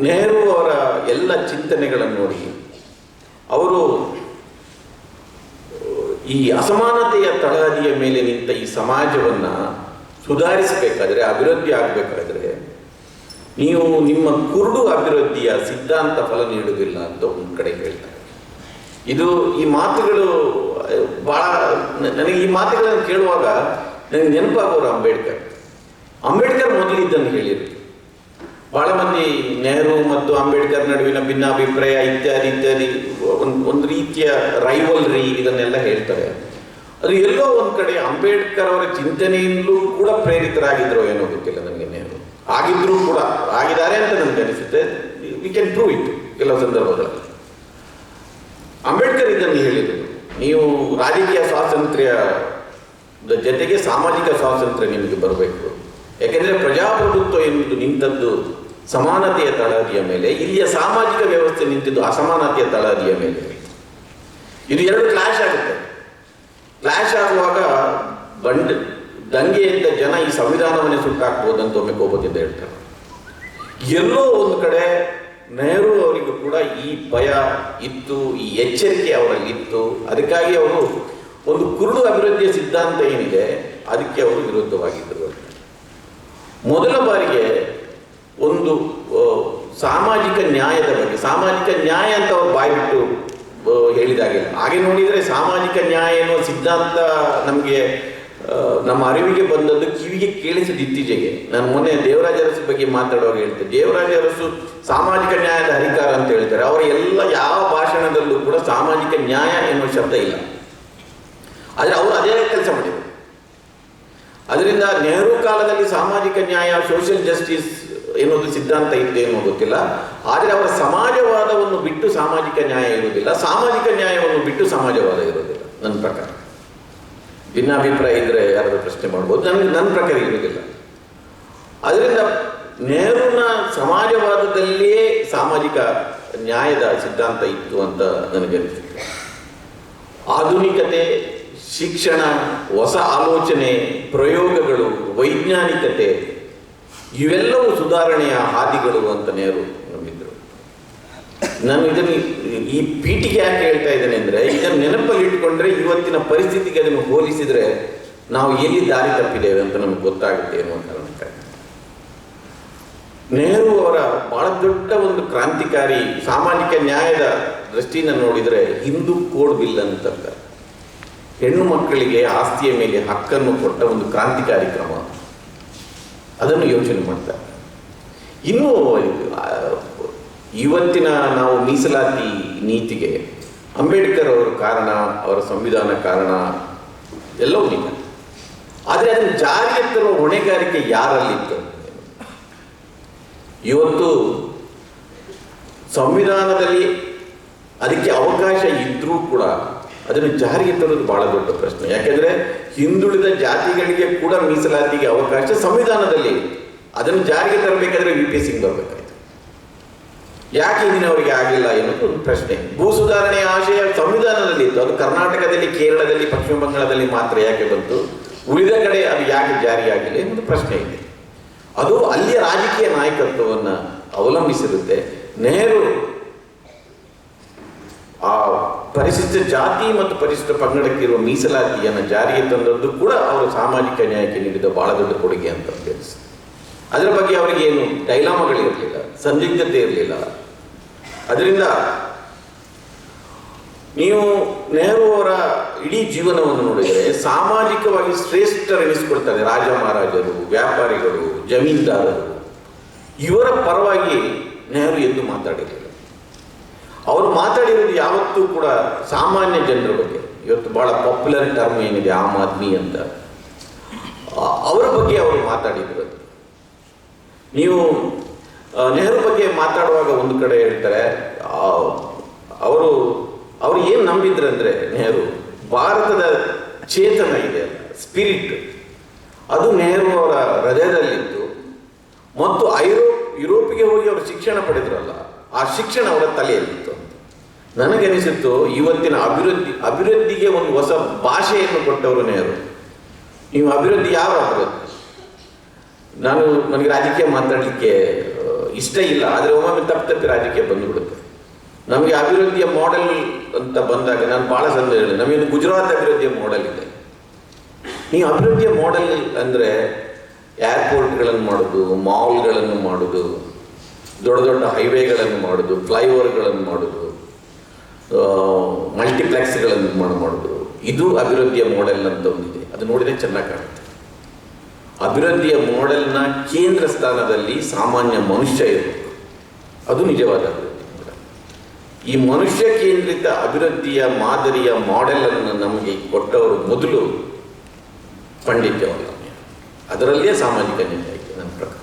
ನೆಹರು ಅವರ ಎಲ್ಲ ಚಿಂತನೆಗಳನ್ನು ನೋಡಿ, ಅವರು, ಈ ಅಸಮಾನತೆಯ ತಳಹದಿಯ ಮೇಲೆ ನಿಂತ ಈ ಸಮಾಜವನ್ನು ಸುಧಾರಿಸಬೇಕಾದ್ರೆ, ಅಭಿವೃದ್ಧಿ ಆಗಬೇಕಾದ್ರೆ ನೀವು ನಿಮ್ಮ ಕುರುಡು ಅಭಿವೃದ್ಧಿಯ ಸಿದ್ಧಾಂತ ಫಲ ನೀಡುವುದಿಲ್ಲ ಅಂತ ಒಂದು ಕಡೆ ಹೇಳ್ತಾರೆ. ಇದು ಈ ಮಾತುಗಳು, ಬಹಳ, ನನಗೆ ಈ ಮಾತುಗಳನ್ನು ಕೇಳುವಾಗ ನನಗೆ ನೆನಪಾಗೋರು ಅಂಬೇಡ್ಕರ್. ಅಂಬೇಡ್ಕರ್ ಮೊದಲು ಇದನ್ನು ಹೇಳಿದರು. ಬಹಳ ಮಂದಿ ನೆಹರು ಮತ್ತು ಅಂಬೇಡ್ಕರ್ ನಡುವಿನ ಭಿನ್ನಾಭಿಪ್ರಾಯ ಇತ್ಯಾದಿ ಇತ್ಯಾದಿ, ಒಂದು ಒಂದು ರೀತಿಯ ರೈವಲ್ರಿ ಇದನ್ನೆಲ್ಲ ಹೇಳ್ತಾರೆ. ಅದು ಎಲ್ಲೋ ಒಂದು ಕಡೆ ಅಂಬೇಡ್ಕರ್ ಅವರ ಚಿಂತನೆಯಿಂದಲೂ ಕೂಡ ಪ್ರೇರಿತರಾಗಿದ್ರು ಏನೋ ಗೊತ್ತಿಲ್ಲ ನನಗೆ. ಆಗಿದ್ರೂ ಕೂಡ ಆಗಿದ್ದಾರೆ ಅಂತ ನನಗೆ ಅನಿಸುತ್ತೆ. ವಿ ಕ್ಯಾನ್ ಪ್ರೂವ್ ಇಟ್ ಕೆಲವು ಸಂದರ್ಭಗಳಲ್ಲಿ. ಅಂಬೇಡ್ಕರ್ ಇದನ್ನು ಹೇಳಿದರು. ನೀವು ರಾಜಕೀಯ ಸ್ವಾತಂತ್ರ್ಯದ ಜೊತೆಗೆ ಸಾಮಾಜಿಕ ಸ್ವಾತಂತ್ರ್ಯ ನಿಮಗೆ ಬರಬೇಕು. ಯಾಕೆಂದರೆ ಪ್ರಜಾಪ್ರಭುತ್ವ ಎನ್ನುವುದು ನಿಂತದ್ದು ಸಮಾನತೆಯ ತಳಹದಿಯ ಮೇಲೆ, ಇಲ್ಲಿಯ ಸಾಮಾಜಿಕ ವ್ಯವಸ್ಥೆ ನಿಂತಿದ್ದು ಅಸಮಾನತೆಯ ತಳಹದಿಯ ಮೇಲೆ. ಇದು ಎರಡು ಕ್ಲಾಶ್ ಆಗುತ್ತೆ. ಕ್ಲಾಶ್ ಆಗುವಾಗ ಬಂಡ್ ದಂಗೆಯಿಂದ ಜನ ಈ ಸಂವಿಧಾನವನ್ನೇ ಸುಟ್ಟಾಕ್ಬೋದಂತ ಒಮ್ಮೆ ಕೋಪದಿಂದ ಹೇಳ್ತಾರೆ. ಎಲ್ಲೋ ಒಂದು ಕಡೆ ನೆಹರು ಅವರಿಗೂ ಕೂಡ ಈ ಭಯ ಇತ್ತು, ಈ ಎಚ್ಚರಿಕೆ ಅವರಲ್ಲಿತ್ತು ಅದಕ್ಕಾಗಿ ಅವರು ಒಂದು ಕುರುಡು ಅಭಿವೃದ್ಧಿಯ ಸಿದ್ಧಾಂತ ಏನಿದೆ, ಅದಕ್ಕೆ ಅವರು ವಿರುದ್ಧವಾಗಿದ್ದರು ಮೊದಲ ಬಾರಿಗೆ ಒಂದು ಸಾಮಾಜಿಕ ನ್ಯಾಯದ ಬಗ್ಗೆ, ಸಾಮಾಜಿಕ ನ್ಯಾಯ ಅಂತ ಅವರು ಬಾಯ್ಬಿಟ್ಟು ಹೇಳಿದಾಗಿಲ್ಲ. ಹಾಗೆ ನೋಡಿದರೆ ಸಾಮಾಜಿಕ ನ್ಯಾಯ ಎನ್ನುವ ಸಿದ್ಧಾಂತ ನಮಗೆ ನಮ್ಮ ಅರಿವಿಗೆ ಬಂದದ್ದು ಕಿವಿಗೆ ಕೇಳಿಸಿದ ಇತ್ತೀಚೆಗೆ. ನಾನು ಮೊನ್ನೆ ದೇವರಾಜ ಅರಸು ಬಗ್ಗೆ ಮಾತಾಡುವಾಗ ಹೇಳ್ತೆ ದೇವರಾಜ ಅರಸು ಸಾಮಾಜಿಕ ನ್ಯಾಯದ ಅಧಿಕಾರ ಅಂತ ಹೇಳ್ತಾರೆ. ಅವರ ಎಲ್ಲ ಯಾವ ಭಾಷಣದಲ್ಲೂ ಕೂಡ ಸಾಮಾಜಿಕ ನ್ಯಾಯ ಎನ್ನುವ ಶಬ್ದ ಇಲ್ಲ. ಆದರೆ ಅವರು ಅದೇ ಕೆಲಸ ಮಾಡಿದರು. ಅದರಿಂದ ನೆಹರು ಕಾಲದಲ್ಲಿ ಸಾಮಾಜಿಕ ನ್ಯಾಯ ಸೋಷಿಯಲ್ ಜಸ್ಟಿಸ್ ಎನ್ನುವುದು ಸಿದ್ಧಾಂತ ಇತ್ತು ಏನೋ ಗೊತ್ತಿಲ್ಲ. ಆದರೆ ಅವರ ಸಮಾಜವಾದವನ್ನು ಬಿಟ್ಟು ಸಾಮಾಜಿಕ ನ್ಯಾಯ ಇರುವುದಿಲ್ಲ. ಸಾಮಾಜಿಕ ನ್ಯಾಯವನ್ನು ಬಿಟ್ಟು ಸಮಾಜವಾದ ಇರುವುದಿಲ್ಲ. ನನ್ನ ಪ್ರಕಾರ. ಭಿನ್ನಾಭಿಪ್ರಾಯ ಇದ್ದರೆ ಯಾರಾದರೂ ಪ್ರಶ್ನೆ ಮಾಡ್ಬೋದು. ನನಗೆ ನನ್ನ ಪ್ರಕಾರ ಇರುವುದಿಲ್ಲ. ಅದರಿಂದ ನೆಹರುನ ಸಮಾಜವಾದದಲ್ಲಿಯೇ ಸಾಮಾಜಿಕ ನ್ಯಾಯದ ಸಿದ್ಧಾಂತ ಇತ್ತು ಅಂತ ನನಗೆ ಅನಿಸುತ್ತೆ. ಆಧುನಿಕತೆ, ಶಿಕ್ಷಣ, ಹೊಸ ಆಲೋಚನೆ, ಪ್ರಯೋಗಗಳು, ವೈಜ್ಞಾನಿಕತೆ, ಇವೆಲ್ಲವೂ ಸುಧಾರಣೆಯ ಹಾದಿಗಳು ಅಂತ ನೆಹರು ನಾನು ಇದನ್ನು ಈ ಪೀಠಿಗೆ ಯಾಕೆ ಹೇಳ್ತಾ ಇದ್ದೇನೆ ಅಂದರೆ ಇದನ್ನು ನೆನಪಲ್ಲಿ ಇಟ್ಕೊಂಡ್ರೆ ಇವತ್ತಿನ ಪರಿಸ್ಥಿತಿಗೆ ಅದನ್ನು ಹೋಲಿಸಿದರೆ ನಾವು ಎಲ್ಲಿ ದಾರಿ ತಪ್ಪಿದ್ದೇವೆ ಅಂತ ನಮ್ಗೆ ಗೊತ್ತಾಗುತ್ತೆ ಅನ್ನುವಂಥ ನೆಹರು ಅವರ ಬಹಳ ದೊಡ್ಡ ಒಂದು ಕ್ರಾಂತಿಕಾರಿ ಸಾಮಾಜಿಕ ನ್ಯಾಯದ ದೃಷ್ಟಿಯಿಂದ ನೋಡಿದರೆ ಹಿಂದೂ ಕೋಡ್ ಬಿಲ್ ಅಂತಂದ ಹೆಣ್ಣು ಮಕ್ಕಳಿಗೆ ಆಸ್ತಿಯ ಮೇಲೆ ಹಕ್ಕನ್ನು ಕೊಟ್ಟ ಒಂದು ಕ್ರಾಂತಿಕಾರಿ ಕ್ರಮ. ಅದನ್ನು ಯೋಚನೆ ಮಾಡ್ತಾರೆ. ಇನ್ನು ಇವತ್ತಿನ ನಾವು ಮೀಸಲಾತಿ ನೀತಿಗೆ ಅಂಬೇಡ್ಕರ್ ಅವರ ಕಾರಣ, ಅವರ ಸಂವಿಧಾನ ಕಾರಣ ಎಲ್ಲವೂ ನಿಜ ಆದರೆ ಅದನ್ನು ಜಾರಿಗೆ ತರುವ ಹೊಣೆಗಾರಿಕೆ ಯಾರಲ್ಲಿತ್ತು ಇವತ್ತು ಸಂವಿಧಾನದಲ್ಲಿ ಅದಕ್ಕೆ ಅವಕಾಶ ಇದ್ರೂ ಕೂಡ ಅದನ್ನು ಜಾರಿಗೆ ತರೋದು ಬಹಳ ದೊಡ್ಡ ಪ್ರಶ್ನೆ. ಯಾಕೆಂದ್ರೆ ಹಿಂದುಳಿದ ಜಾತಿಗಳಿಗೆ ಕೂಡ ಮೀಸಲಾತಿಗೆ ಅವಕಾಶ ಸಂವಿಧಾನದಲ್ಲಿ ಅದನ್ನು ಜಾರಿಗೆ ತರಬೇಕಾದ್ರೆ ವಿ ಪಿ ಸಿಂಗ್ ಬರಬೇಕಾಯ್ತು ಯಾಕೆ ಹಿಂದಿನವರಿಗೆ ಆಗಿಲ್ಲ ಎನ್ನುವುದು ಒಂದು ಪ್ರಶ್ನೆ. ಭೂ ಸುಧಾರಣೆಯ ಆಶಯ ಸಂವಿಧಾನದಲ್ಲಿ ಇತ್ತು. ಅದು ಕರ್ನಾಟಕದಲ್ಲಿ, ಕೇರಳದಲ್ಲಿ, ಪಶ್ಚಿಮ ಬಂಗಾಳದಲ್ಲಿ ಮಾತ್ರ ಯಾಕೆ ಬಂತು? ಉಳಿದ ಕಡೆ ಅದು ಯಾಕೆ ಜಾರಿಯಾಗಿಲ್ಲ ಎನ್ನುವುದು ಪ್ರಶ್ನೆ ಇದೆ. ಅದು ಅಲ್ಲಿಯ ರಾಜಕೀಯ ನಾಯಕತ್ವವನ್ನು ಅವಲಂಬಿಸಿರುತ್ತೆ. ನೆಹರು ಆ ಪರಿಶಿಷ್ಟ ಜಾತಿ ಮತ್ತು ಪರಿಶಿಷ್ಟ ಪಂಗಡಕ್ಕೆ ಇರುವ ಮೀಸಲಾತಿಯನ್ನು ಜಾರಿಗೆ ತಂದದ್ದು ಕೂಡ ಅವರು ಸಾಮಾಜಿಕ ನ್ಯಾಯಕ್ಕೆ ನೀಡಿದ ಬಹಳ ದೊಡ್ಡ ಕೊಡುಗೆ ಅಂತ ತಿಳಿಸಿ ಅದರ ಬಗ್ಗೆ ಅವರಿಗೆ ಏನು ಡೈಲಾಮಗಳಿರಲಿಲ್ಲ, ಸಂದಿಗ್ಧತೆ ಇರಲಿಲ್ಲ. ಅದರಿಂದ ನೀವು ನೆಹರು ಅವರ ಇಡೀ ಜೀವನವನ್ನು ನೋಡಿದರೆ ಸಾಮಾಜಿಕವಾಗಿ ಶ್ರೇಷ್ಠರೆನಿಸಿಕೊಳ್ತಾರೆ ರಾಜ ಮಹಾರಾಜರು, ವ್ಯಾಪಾರಿಗಳು, ಜಮೀನ್ದಾರರು. ಇವರ ಪರವಾಗಿ ನೆಹರು ಎಂದು ಮಾತಾಡಿರಲಿಲ್ಲ. ಅವರು ಮಾತಾಡಿರೋದು ಯಾವತ್ತೂ ಕೂಡ ಸಾಮಾನ್ಯ ಜನರ ಬಗ್ಗೆ. ಇವತ್ತು ಬಹಳ ಪಾಪ್ಯುಲರ್ ಟರ್ಮ್ ಏನಿದೆ, ಆಮ್ ಆದ್ಮಿ ಅಂತ. ಅವರ ಬಗ್ಗೆ ಅವರು ಮಾತಾಡಿದ್ರು ನೀವು ನೆಹರು ಬಗ್ಗೆ ಮಾತಾಡುವಾಗ ಒಂದು ಕಡೆ ಹೇಳ್ತಾರೆ ಅವರು ಅವರು ಏನು ನಂಬಿದ್ರಂದ್ರೆ ನೆಹರು, ಭಾರತದ ಚೇತನ ಇದೆ ಸ್ಪಿರಿಟ್ ಅದು ನೆಹರು ಅವರ ಹೃದಯದಲ್ಲಿತ್ತು. ಮತ್ತು ಐರೋಪ್ ಯುರೋಪಿಗೆ ಹೋಗಿ ಅವರು ಶಿಕ್ಷಣ ಪಡೆದ್ರಲ್ಲ, ಆ ಶಿಕ್ಷಣ ಅವರ ತಲೆಯಲ್ಲಿತ್ತು. ನನಗನಿಸಿತ್ತು, ಇವತ್ತಿನ ಅಭಿವೃದ್ಧಿ, ಅಭಿವೃದ್ಧಿಗೆ ಒಂದು ಹೊಸ ಭಾಷೆಯನ್ನು ಕೊಟ್ಟವರು ನೆಹರು. ನೀವು ಅಭಿವೃದ್ಧಿ ಯಾರು ಅಭಿವೃದ್ಧಿ? ನಾನು ನನಗೆ ರಾಜಕೀಯ ಮಾತಾಡಲಿಕ್ಕೆ ಇಷ್ಟ ಇಲ್ಲ, ಆದರೆ ಒಮ್ಮೊಮ್ಮೆ ತಪ್ಪು ತಪ್ಪಿ ರಾಜಕೀಯ ಬಂದುಬಿಡುತ್ತೆ. ನಮಗೆ ಅಭಿವೃದ್ಧಿಯ ಮಾಡೆಲ್ ಅಂತ ಬಂದಾಗ ನಾನು ಭಾಳ ಸಂದ ಹೇಳಿದೆ, ನಮಗೆ ಗುಜರಾತ್ ಅಭಿವೃದ್ಧಿಯ ಮಾಡೆಲ್ ಇದೆ. ಈ ಅಭಿವೃದ್ಧಿಯ ಮಾಡೆಲ್ ಅಂದರೆ ಏರ್ಪೋರ್ಟ್ಗಳನ್ನು ಮಾಡೋದು ಮಾಲ್ಗಳನ್ನು ಮಾಡೋದು, ದೊಡ್ಡ ದೊಡ್ಡ ಹೈವೇಗಳನ್ನು ಮಾಡೋದು ಫ್ಲೈಓವರ್ಗಳನ್ನು ಮಾಡೋದು ಮಲ್ಟಿಪ್ಲೆಕ್ಸ್ಗಳನ್ನು ಮಾಡೋದು. ಇದು ಅಭಿವೃದ್ಧಿಯ ಮಾಡೆಲ್ ಅಂತ ಒಂದಿದೆ. ಅದು ನೋಡಿದರೆ ಚೆನ್ನಾಗಿ ಕಾಣುತ್ತೆ. ಅಭಿವೃದ್ಧಿಯ ಮಾಡೆಲ್ನ ಕೇಂದ್ರ ಸ್ಥಾನದಲ್ಲಿ ಸಾಮಾನ್ಯ ಮನುಷ್ಯ ಇರಬೇಕು. ಅದು ನಿಜವಾದ. ಈ ಮನುಷ್ಯ ಕೇಂದ್ರಿತ ಅಭಿವೃದ್ಧಿಯ ಮಾದರಿಯ ಮಾಡೆಲನ್ನು ನಮಗೆ ಕೊಟ್ಟವರು ಮೊದಲು ಪಂಡಿತ್ ಜವಾಹರ್ಲಾಲ್ ನೆಹರು ಅದರಲ್ಲೇ ಸಾಮಾಜಿಕ ನ್ಯಾಯ ಇತ್ತು ನನ್ನ ಪ್ರಕಾರ.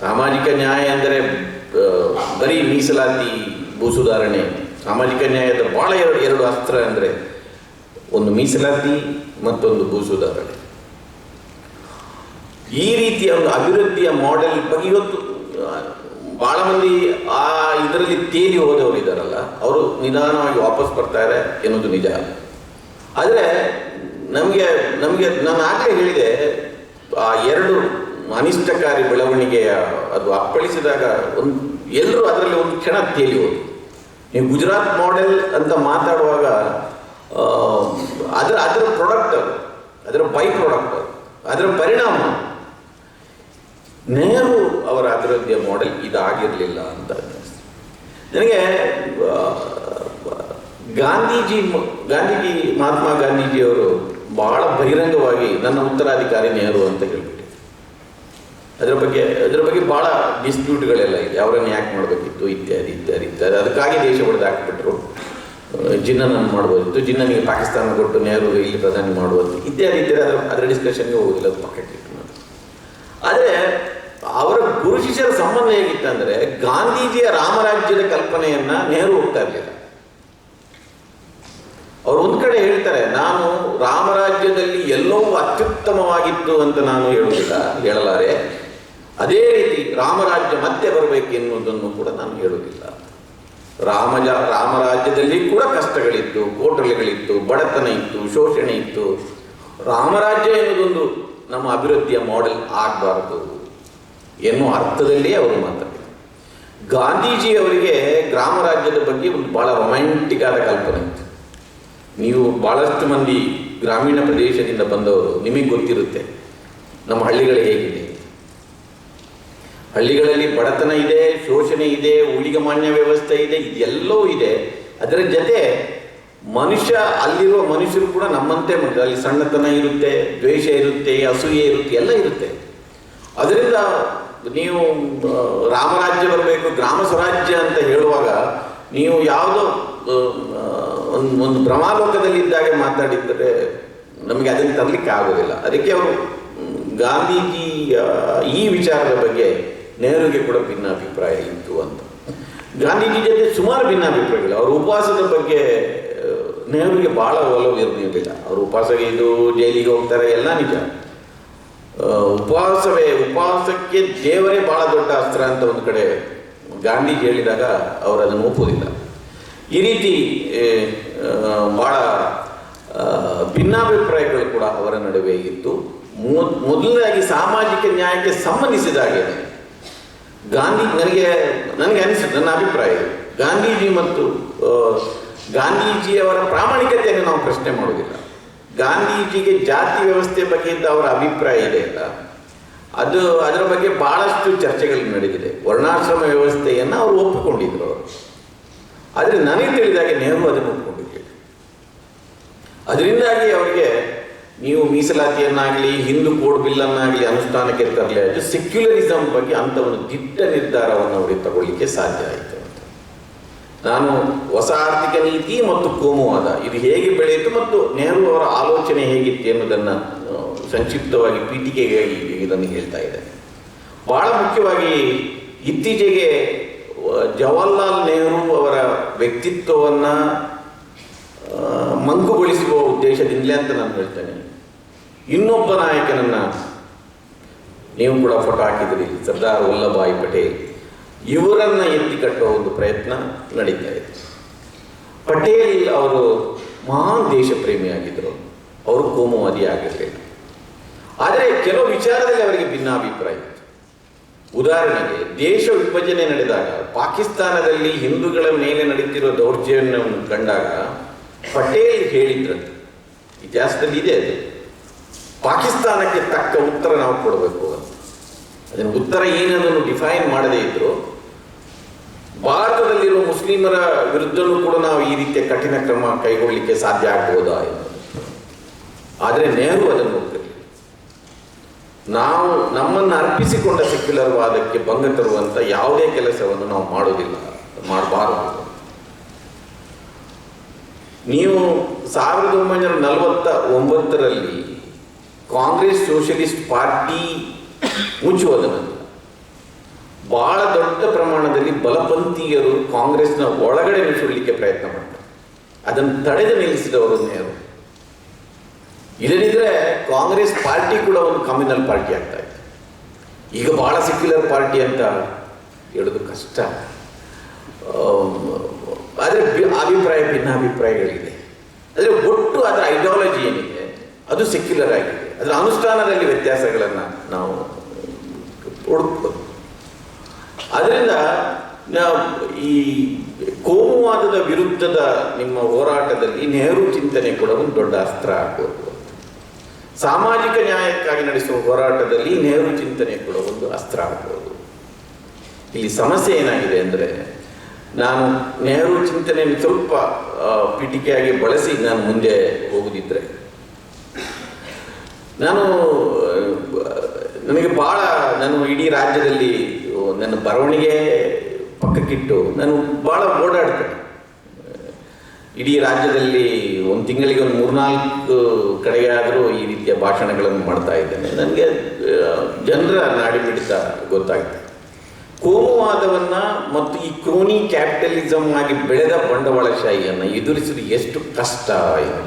ಸಾಮಾಜಿಕ ನ್ಯಾಯ ಅಂದರೆ ಬರೀ ಮೀಸಲಾತಿ ಭೂ ಸುಧಾರಣೆ ಸಾಮಾಜಿಕ ನ್ಯಾಯದ ಭಾಳ ಎರಡು ಅಸ್ತ್ರ ಅಂದರೆ ಒಂದು ಮೀಸಲಾತಿ ಮತ್ತೊಂದು ಭೂ ಸುಧಾರಣೆ ಈ ರೀತಿಯ ಒಂದು ಅಭಿವೃದ್ಧಿಯ ಮಾಡೆಲ್ ಬಗ್ಗೆ ಇವತ್ತು ಭಾಳ ಮಂದಿ ಆ ಇದರಲ್ಲಿ ತೇಲಿ ಹೋದವರು ಇದ್ದಾರಲ್ಲ ಅವರು ನಿಧಾನವಾಗಿ ವಾಪಸ್ ಬರ್ತಾರೆ ಎನ್ನುವುದು ನಿಜ ಆದರೆ ನಮಗೆ ನಮಗೆ, ನಾನು ಆಗಲೇ ಹೇಳಿದೆ, ಆ ಎರಡು ಅನಿಷ್ಟಕಾರಿ ಬೆಳವಣಿಗೆಯ, ಅದು ಅಪ್ಪಳಿಸಿದಾಗ ಒಂದು ಎಲ್ಲರೂ ಅದರಲ್ಲಿ ಒಂದು ಕ್ಷಣ ತೇಲಿ ಹೋದರು. ನೀವು ಗುಜರಾತ್ ಮಾಡೆಲ್ ಅಂತ ಮಾತಾಡುವಾಗ ಅದರ ಅದರ ಪ್ರಾಡಕ್ಟ್ ಅದು, ಅದರ ಬೈ ಪ್ರಾಡಕ್ಟ್ ಅದು, ಅದರ ಪರಿಣಾಮ ನೆಹರು ಅವರ ಅಭಿವೃದ್ಧಿಯ ಮಾಡೆಲ್ ಇದಾಗಿರಲಿಲ್ಲ ಅಂತ. ನನಗೆ ಗಾಂಧೀಜಿ ಗಾಂಧೀಜಿ, ಮಹಾತ್ಮ ಗಾಂಧೀಜಿಯವರು ಬಹಳ ಬಹಿರಂಗವಾಗಿ ನನ್ನ ಉತ್ತರಾಧಿಕಾರಿ ನೆಹರು ಅಂತ ಹೇಳ್ಬಿಟ್ಟಿದೆ ಅದರ ಬಗ್ಗೆ ಅದರ ಬಗ್ಗೆ ಬಹಳ ಡಿಸ್ಪ್ಯೂಟ್ಗಳೆಲ್ಲ ಇದೆ. ಅವರನ್ನು ಯಾಕೆ ಮಾಡಬೇಕಿತ್ತು? ಇತ್ಯಾದಿ ಇತ್ಯಾದಿ ಇತ್ಯಾದಿ. ಅದಕ್ಕಾಗಿ ದೇಶ ಹೊಡೆದು ಹಾಕಿಬಿಟ್ರು. ಜಿನ್ನನನ್ನು ಮಾಡ್ಬೋದಿತ್ತು. ಜಿನ್ನನಿಗೆ ಪಾಕಿಸ್ತಾನ ಕೊಟ್ಟು ನೆಹರು ಇಲ್ಲಿ ಪ್ರಧಾನಿ ಮಾಡುವುದು ಇತ್ಯಾದಿ ಇತ್ಯಾದಿ. ಅದರ ಡಿಸ್ಕಷನ್ಗೆ ಹೋಗಿಲ್ಲ ನಾನು ಆದರೆ ಅವರ ಗುರು ಶಿಷ್ಯರ ಸಂಬಂಧ ಅಂದ್ರೆ ಗಾಂಧೀಜಿಯ ರಾಮರಾಜ್ಯದ ಕಲ್ಪನೆಯನ್ನ ನೆಹರು ಹೋಗ್ತಾ ಇರಲಿಲ್ಲ. ಅವರು ಒಂದು ಕಡೆ ಹೇಳ್ತಾರೆ, ನಾನು ರಾಮರಾಜ್ಯದಲ್ಲಿ ಎಲ್ಲೋ ಅತ್ಯುತ್ತಮವಾಗಿತ್ತು ಅಂತ ನಾನು ಹೇಳುವುದಿಲ್ಲ, ಹೇಳಲಾರೆ. ಅದೇ ರೀತಿ ರಾಮರಾಜ್ಯ ಮತ್ತೆ ಬರಬೇಕು ಎನ್ನುವುದನ್ನು ಕೂಡ ನಾನು ಹೇಳುವುದಿಲ್ಲ. ರಾಮಜ, ರಾಮರಾಜ್ಯದಲ್ಲಿ ಕೂಡ ಕಷ್ಟಗಳಿತ್ತು ಕೋಟಲೆಗಳಿತ್ತು ಬಡತನ ಇತ್ತು, ಶೋಷಣೆ ಇತ್ತು. ರಾಮರಾಜ್ಯ ಎನ್ನುವುದೊಂದು ನಮ್ಮ ಅಭಿವೃದ್ಧಿಯ ಮಾಡೆಲ್ ಆಗಬಾರದು. ಎನ್ನುವ ಅರ್ಥದಲ್ಲಿ ಅವರು ಮಾತಾಡಿದರು. ಗಾಂಧೀಜಿ ಅವರಿಗೆ ಗ್ರಾಮ ರಾಜ್ಯದ ಬಗ್ಗೆ ಒಂದು ಬಹಳ ರೊಮ್ಯಾಂಟಿಕ್ ಆದ ಕಲ್ಪನೆ ಇತ್ತು. ನೀವು ಬಹಳಷ್ಟು ಮಂದಿ ಗ್ರಾಮೀಣ ಪ್ರದೇಶದಿಂದ ಬಂದವರು ನಿಮಗೆ ಗೊತ್ತಿರುತ್ತೆ ನಮ್ಮ ಹಳ್ಳಿಗಳು ಹೇಗಿದೆ ಹಳ್ಳಿಗಳಲ್ಲಿ ಬಡತನ ಇದೆ, ಶೋಷಣೆ ಇದೆ ಊಳಿಗಮಾನ್ಯ ವ್ಯವಸ್ಥೆ ಇದೆ, ಇದೆಲ್ಲವೂ ಇದೆ. ಅದರ ಜೊತೆ ಮನುಷ್ಯ ಅಲ್ಲಿರುವ ಮನುಷ್ಯರು ಕೂಡ ನಮ್ಮಂತೆ. ಅಲ್ಲಿ ಸಣ್ಣತನ ಇರುತ್ತೆ, ದ್ವೇಷ ಇರುತ್ತೆ, ಅಸೂಯೆ ಇರುತ್ತೆ, ಎಲ್ಲ ಇರುತ್ತೆ. ಅದರಿಂದ ನೀವು ರಾಮರಾಜ್ಯ ಬರಬೇಕು, ಗ್ರಾಮ ಸ್ವರಾಜ್ಯ ಅಂತ ಹೇಳುವಾಗ ನೀವು ಯಾವುದೋ ಒಂದು ಒಂದು ಭ್ರಮಾಲೋಕದಲ್ಲಿ ಇದ್ದಾಗೆ ಮಾತಾಡಿದ್ದರೆ ನಮಗೆ ಅದನ್ನು ತರಲಿಕ್ಕೆ ಆಗೋದಿಲ್ಲ. ಅದಕ್ಕೆ ಅವರು ಗಾಂಧೀಜಿಯ ಗಾಂಧೀಜಿ ಈ ವಿಚಾರದ ಬಗ್ಗೆ ನೆಹರುಗೆ ಕೂಡ ಭಿನ್ನಾಭಿಪ್ರಾಯ ಇತ್ತು ಅಂತ. ಗಾಂಧೀಜಿ ಜೊತೆ ಸುಮಾರು ಭಿನ್ನಾಭಿಪ್ರಾಯಗಳು ಅವರು ಉಪವಾಸದ ಬಗ್ಗೆ ನೆಹರುಗೆ ಭಾಳ ಒಲವು ಇರಲಿಲ್ಲ. ಅವರು ಉಪವಾಸ ಇದು ಜೈಲಿಗೆ ಹೋಗ್ತಾರೆ, ಎಲ್ಲ ನಿಜ. ಉಪವಾಸವೇ, ಉಪವಾಸಕ್ಕೆ ದೇವರೇ ಬಹಳ ದೊಡ್ಡ ಅಸ್ತ್ರ ಅಂತ ಒಂದು ಕಡೆ ಗಾಂಧೀಜಿ ಹೇಳಿದಾಗ ಅವರು ಅದನ್ನು ಒಪ್ಪುವುದಿಲ್ಲ ಈ ರೀತಿ ಬಹಳ ಭಿನ್ನಾಭಿಪ್ರಾಯಗಳು ಕೂಡ ಅವರ ನಡುವೆ ಇತ್ತು. ಮೊದಲನೇದಾಗಿ ಸಾಮಾಜಿಕ ನ್ಯಾಯಕ್ಕೆ ಸಂಬಂಧಿಸಿದ ಹಾಗೆ ಗಾಂಧಿ, ನನಗೆ ನನಗೆ ಅನಿಸುತ್ತೆ ನನ್ನ ಅಭಿಪ್ರಾಯ. ಗಾಂಧೀಜಿ ಮತ್ತು ಗಾಂಧೀಜಿಯವರ ಪ್ರಾಮಾಣಿಕತೆಯನ್ನು ನಾವು ಪ್ರಶ್ನೆ ಮಾಡೋದಿಲ್ಲ ಗಾಂಧೀಜಿಗೆ ಜಾತಿ ವ್ಯವಸ್ಥೆ ಬಗ್ಗೆ ಇದ್ದ ಅವರ ಅಭಿಪ್ರಾಯ ಇದೆ ಅಲ್ಲ? ಅದು ಅದರ ಬಗ್ಗೆ ಬಹಳಷ್ಟು ಚರ್ಚೆಗಳು ನಡೆದಿದೆ. ವರ್ಣಾಶ್ರಮ ವ್ಯವಸ್ಥೆಯನ್ನು ಅವರು ಒಪ್ಪಿಕೊಂಡಿದ್ರು ಅವರು. ಆದರೆ ನನಗೆ ತಿಳಿದಾಗ ನೆಹರು ಅದನ್ನು ಒಪ್ಪಿಕೊಂಡಿದ್ದೆ. ಅದರಿಂದಾಗಿ ಅವರಿಗೆ ನೀವು ಮೀಸಲಾತಿಯನ್ನಾಗಲಿ, ಹಿಂದೂ ಕೋಡ್ ಬಿಲ್ಲನ್ನಾಗಲಿ ಅನುಷ್ಠಾನಕ್ಕೆ ತರಲಿ ಅದು ಸೆಕ್ಯುಲರಿಸಮ್ ಬಗ್ಗೆ ಅಂತ ಒಂದು ದಿಟ್ಟ ನಿರ್ಧಾರವನ್ನು ಅವರಿಗೆ ತಗೊಳ್ಳಿಕ್ಕೆ ಸಾಧ್ಯ ಆಯಿತು. ನಾನು ಹೊಸ ಆರ್ಥಿಕ ನೀತಿ ಮತ್ತು ಕೋಮುವಾದ, ಇದು ಹೇಗೆ ಬೆಳೆಯಿತು ಮತ್ತು ನೆಹರು ಅವರ ಆಲೋಚನೆ ಹೇಗಿತ್ತು ಎನ್ನುವುದನ್ನು ಸಂಕ್ಷಿಪ್ತವಾಗಿ ಪೀಠಿಕೆಗಾಗಿ ಇದನ್ನು ಹೇಳ್ತಾ ಇದೆ ಬಹಳ ಮುಖ್ಯವಾಗಿ ಇತ್ತೀಚೆಗೆ ಜವಾಹರ್ಲಾಲ್ ನೆಹರು ಅವರ ವ್ಯಕ್ತಿತ್ವವನ್ನು ಮಂಕುಗೊಳಿಸುವ ಉದ್ದೇಶದಿಂದಲೇ ಅಂತ ನಾನು ಹೇಳ್ತೇನೆ. ಇನ್ನೊಬ್ಬ ನಾಯಕನನ್ನು ನೀವು ಕೂಡ ಫೋಟೋ ಹಾಕಿದಿರಿ, ಸರ್ದಾರ್ ವಲ್ಲಭಾಯ್ ಪಟೇಲ್. ಇವರನ್ನ ಎತ್ತಿ ಕಟ್ಟುವ ಒಂದು ಪ್ರಯತ್ನ ನಡೀತಾ ಇದೆ. ಪಟೇಲ್ ಅವರು ಮಹಾನ್ ದೇಶ ಪ್ರೇಮಿಯಾಗಿದ್ದರು ಅವರು ಕೋಮುವಾದಿ ಆಗಿರಲಿಲ್ಲ ಆದರೆ ಕೆಲವು ವಿಚಾರದಲ್ಲಿ ಅವರಿಗೆ ಭಿನ್ನಾಭಿಪ್ರಾಯ ಇತ್ತು. ಉದಾಹರಣೆಗೆ, ದೇಶ ವಿಭಜನೆ ನಡೆದಾಗ ಪಾಕಿಸ್ತಾನದಲ್ಲಿ ಹಿಂದೂಗಳ ಮೇಲೆ ನಡೀತಿರುವ ದೌರ್ಜನ್ಯವನ್ನು ಕಂಡಾಗ ಪಟೇಲ್ ಹೇಳಿದ್ರಂತೆ. ಇತಿಹಾಸದಲ್ಲಿ ಇದೆ ಅದು. ಪಾಕಿಸ್ತಾನಕ್ಕೆ ತಕ್ಕ ಉತ್ತರ ನಾವು ಕೊಡಬೇಕು ಅಂತ. ಅದನ್ನು ಉತ್ತರ ಏನನ್ನು ಡಿಫೈನ್ ಮಾಡದೇ ಇದ್ರು ಭಾರತದಲ್ಲಿರುವ ಮುಸ್ಲಿಮರ ವಿರುದ್ಧನೂ ಕೂಡ ನಾವು ಈ ರೀತಿಯ ಕಠಿಣ ಕ್ರಮ ಕೈಗೊಳ್ಳಲಿಕ್ಕೆ ಸಾಧ್ಯ ಆಗ್ಬೋದಾ ಆದರೆ ನೆಹರು ಅದನ್ನು ನಾವು ನಮ್ಮನ್ನು ಅರ್ಪಿಸಿಕೊಂಡ ಸೆಕ್ಯುಲರ್ ವಾದಕ್ಕೆ ಭಂಗ ತರುವಂಥ ಯಾವುದೇ ಕೆಲಸವನ್ನು ನಾವು ಮಾಡೋದಿಲ್ಲ ಮಾಡಬಾರದು. ನೀವು ಸಾವಿರದ ಒಂಬೈನೂರ ನಲವತ್ತ ಒಂಬತ್ತರಲ್ಲಿ ಕಾಂಗ್ರೆಸ್ ಸೋಷಲಿಸ್ಟ್ ಪಾರ್ಟಿ ಮುಚ್ಚುವುದನ್ನು ಬಹಳ ದೊಡ್ಡ ಪ್ರಮಾಣದಲ್ಲಿ ಬಲಪಂಥೀಯರು ಕಾಂಗ್ರೆಸ್ನ ಒಳಗಡೆ ನುಸುಳಲಿಕ್ಕೆ ಪ್ರಯತ್ನ ಮಾಡ್ತಾರೆ. ಅದನ್ನು ತಡೆದು ನಿಲ್ಲಿಸಿದವರು ನೆಹರು ಇಲ್ಲದಿದ್ರೆ ಕಾಂಗ್ರೆಸ್ ಪಾರ್ಟಿ ಕೂಡ ಒಂದು ಕಮ್ಯುನಲ್ ಪಾರ್ಟಿ ಆಗ್ತಾ ಇತ್ತು. ಈಗ ಬಹಳ ಸೆಕ್ಯುಲರ್ ಪಾರ್ಟಿ ಅಂತ ಹೇಳೋದು ಕಷ್ಟ. ಆದರೆ ಅಭಿಪ್ರಾಯ ಭಿನ್ನಾಭಿಪ್ರಾಯಗಳಿದೆ. ಆದರೆ ಒಟ್ಟು ಅದರ ಐಡಿಯಾಲಜಿ ಏನಿದೆ? ಅದು ಸೆಕ್ಯುಲರ್ ಆಗಿದೆ. ಅದರ ಅನುಷ್ಠಾನದಲ್ಲಿ ವ್ಯತ್ಯಾಸಗಳನ್ನು ನಾವು ಹುಡುಕ್ಬೋದು. ಅದರಿಂದ ಈ ಕೋಮುವಾದದ ವಿರುದ್ಧದ ನಿಮ್ಮ ಹೋರಾಟದಲ್ಲಿ ನೆಹರು ಚಿಂತನೆ ಕೂಡ ಒಂದು ದೊಡ್ಡ ಅಸ್ತ್ರ ಆಗಬಹುದು ಸಾಮಾಜಿಕ ನ್ಯಾಯಕ್ಕಾಗಿ ನಡೆಸುವ ಹೋರಾಟದಲ್ಲಿ ನೆಹರು ಚಿಂತನೆ ಕೂಡ ಒಂದು ಅಸ್ತ್ರ ಆಗಬಹುದು ಇಲ್ಲಿ ಸಮಸ್ಯೆ ಏನಾಗಿದೆ ಅಂದರೆ, ನಾನು ನೆಹರು ಚಿಂತನೆಯನ್ನು ಸ್ವಲ್ಪ ಪಿಟಿಕೆಯಾಗಿ ಬಳಸಿ ನಾನು ಮುಂದೆ ಹೋಗುದಿದ್ರೆ, ನಾನು ನನಗೆ ಬಹಳ, ನಾನು ಇಡೀ ರಾಜ್ಯದಲ್ಲಿ ನನ್ನ ಬರವಣಿಗೆ ಪಕ್ಕಕ್ಕಿಟ್ಟು ನಾನು ಭಾಳ ಓಡಾಡ್ತೇನೆ. ಇಡೀ ರಾಜ್ಯದಲ್ಲಿ ಒಂದು ತಿಂಗಳಿಗೆ ಒಂದು ಮೂರ್ನಾಲ್ಕು ಕಡೆಯಾದರೂ ಈ ರೀತಿಯ ಭಾಷಣಗಳನ್ನು ಮಾಡ್ತಾ ಇದ್ದೇನೆ. ನನಗೆ ಜನರ ನಾಡಿಮಿಡಿತ ಗೊತ್ತಾಗ್ತದೆ ಕೋಮುವಾದವನ್ನು ಮತ್ತು ಈ ಕ್ರೋನಿ ಕ್ಯಾಪಿಟಲಿಸಮ್ ಆಗಿ ಬೆಳೆದ ಬಂಡವಾಳಶಾಹಿಯನ್ನು ಎದುರಿಸಲು ಎಷ್ಟು ಕಷ್ಟ ಇದು.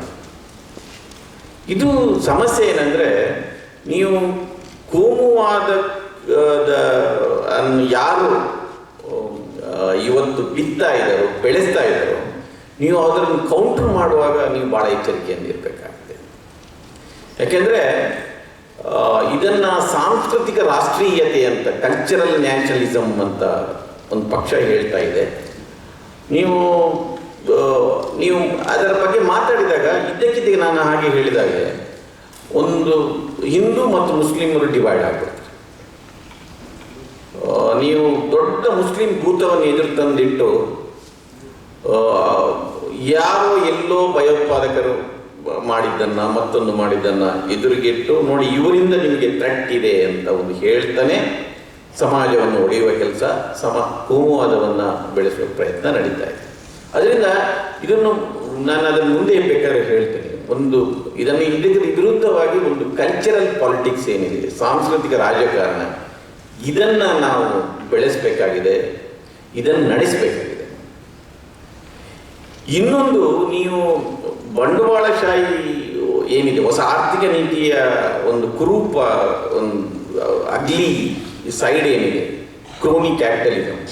ಇದು ಸಮಸ್ಯೆ ಏನಂದರೆ, ನೀವು ಕೋಮುವಾದ ಯಾರು ಇವತ್ತು ಬಿತ್ತಾ ಇದ್ದಾರೋ ಬೆಳೆಸ್ತಾ ಇದ್ದಾರೋ ನೀವು ಅದನ್ನು ಕೌಂಟರ್ ಮಾಡುವಾಗ ನೀವು ಭಾಳ ಎಚ್ಚರಿಕೆಯಿಂದ ಇರಬೇಕಾಗುತ್ತೆ. ಯಾಕೆಂದರೆ ಇದನ್ನು ಸಾಂಸ್ಕೃತಿಕ ರಾಷ್ಟ್ರೀಯತೆ ಅಂತ ಕಲ್ಚರಲ್ ನ್ಯಾಚುರಲಿಸಮ್ ಅಂತ ಒಂದು ಪಕ್ಷ ಹೇಳ್ತಾ ಇದೆ. ನೀವು ನೀವು ಅದರ ಬಗ್ಗೆ ಮಾತಾಡಿದಾಗ ಇದ್ದಕ್ಕಿದ್ದಾಗ ನಾನು ಹಾಗೆ ಹೇಳಿದಾಗೆ ಒಂದು ಹಿಂದೂ ಮತ್ತು ಮುಸ್ಲಿಮರು ಡಿವೈಡ್ ಆಗ್ಬಿಡ್ತಾರೆ ಆ, ನೀವು ದೊಡ್ಡ ಮುಸ್ಲಿಂ ಭೂತವನ್ನು ಎದುರು ತಂದಿಟ್ಟು ಯಾರೋ ಎಲ್ಲೋ ಭಯೋತ್ಪಾದಕರು ಮಾಡಿದ್ದನ್ನ, ಮತ್ತೊಂದು ಮಾಡಿದ್ದನ್ನ ಎದುರಿಗಿಟ್ಟು, ನೋಡಿ, ಇವರಿಂದ ನಿಮಗೆ ತಟ್ಟಿದೆ ಅಂತ ಒಂದು ಹೇಳ್ತಾನೆ, ಸಮಾಜವನ್ನು ಒಡೆಯುವ ಕೆಲಸ, ಸಮ, ಕೋಮುವಾದವನ್ನ ಬೆಳೆಸುವ ಪ್ರಯತ್ನ ನಡೀತಾ ಇದೆ. ಅದರಿಂದ ಇದನ್ನು ನಾನು ಅದನ್ನು ಮುಂದೆ ಬೇಕಾದ್ರೆ ಹೇಳ್ತೇನೆ. ಒಂದು, ಇದನ್ನು ಇದಕ್ಕೆ ವಿರುದ್ಧವಾಗಿ ಒಂದು ಕಲ್ಚರಲ್ ಪಾಲಿಟಿಕ್ಸ್ ಏನಿದೆ, ಸಾಂಸ್ಕೃತಿಕ ರಾಜಕಾರಣ. ಇದನ್ನ ನಾವು ಬೆಳೆಸಬೇಕಾಗಿದೆ, ಇದನ್ನು ನಡೆಸಬೇಕಾಗಿದೆ. ಇನ್ನೊಂದು, ನೀವು ಬಂಡವಾಳಶಾಹಿ ಏನಿದೆ, ಹೊಸ ಆರ್ಥಿಕ ನೀತಿಯ ಒಂದು ಕುರೂಪ, ಒಂದು ಅಗ್ಲಿ ಸೈಡ್ ಏನಿದೆ ಕ್ರೋನಿ ಕ್ಯಾಪಿಟಲಿಸಮ್